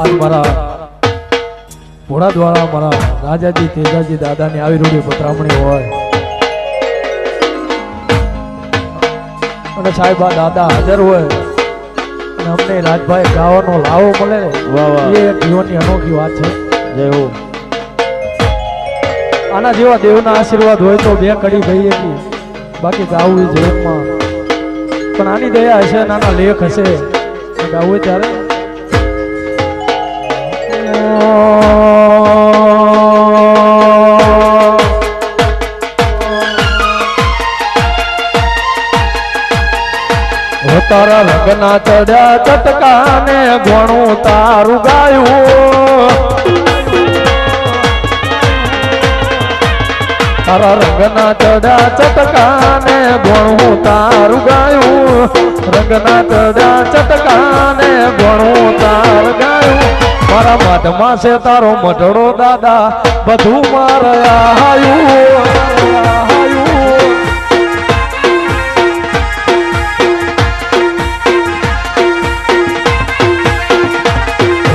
આજ મારા ઘોડા દ્વારા મારા રાજાજી તેજાજી દાદાની આવી રૂડી પતરામણી હોય. અને સાહેબ આ દાદા હાજર હોય અને અમને રાજભાઈ ગાવાનો લાવો મળે ને એ એક જીવનની અનોખી વાત છે. જય હો. આના જેવા દેવના આશીર્વાદ હોય તો બે કડી ભાઈ હતી બાકી ગાવું એ જીવનમાં. પણ આની દયા હશે નાના લેખ હશે. ગાવું ત્યારે તારા રંગના ચડ્યા ચટકાને ઘણું તારું ગાયું. તારા રંગના ચડા ચટકાને ઘણું તારું ગાયું. રંગના ચડ્યા ચટકાને ભણું તાર મારા મઢમાં છે તારો મઢડો દાદા, બધું મારે આયું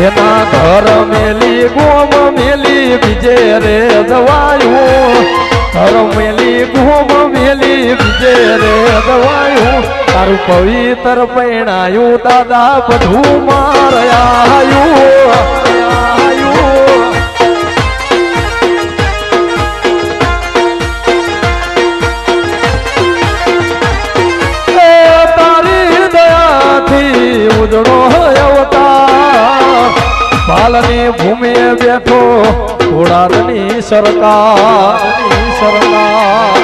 એના ઘર મેલી, ગોમ મેલી, બીજે રે દવાયું ઘર મેલી, ગોમ મેલી, બીજે રે દવાયું તારું પવિત્ર પૈણાયું દાદા, બધું માર દયાથી ઉજળો અવતાર. બાલની ભૂમિએ બેઠો ઘોડાની સરકાર સરકાર.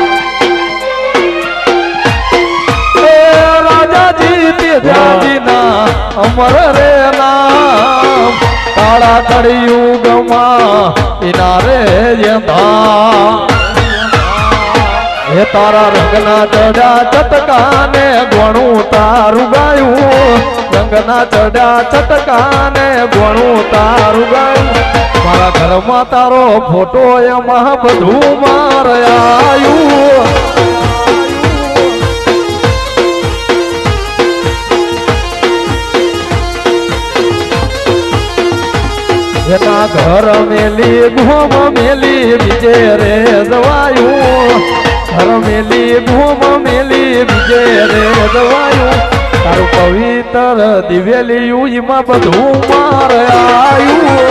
તેજાજીના અમર રે નામ. કાળા કળિયુગ ગમા એના રે યથા હે તારા રંગના ચડ્યા ચટકાને ગણું તારું ગાયું. રંગના ચડ્યા ચટકાને ગણું તારું ગાયું. મારા ઘરમાં તારો ફોટો એમાં બધું માર આયું. એના ઘર મેલી, ભૂમ મેલી, બીજે રે દવાયું ઘર મેલી, ભૂમ મેલી, બીજે રે દવાયું તારું પવિત્ર દિવેલી એમાં બધું માર આયું.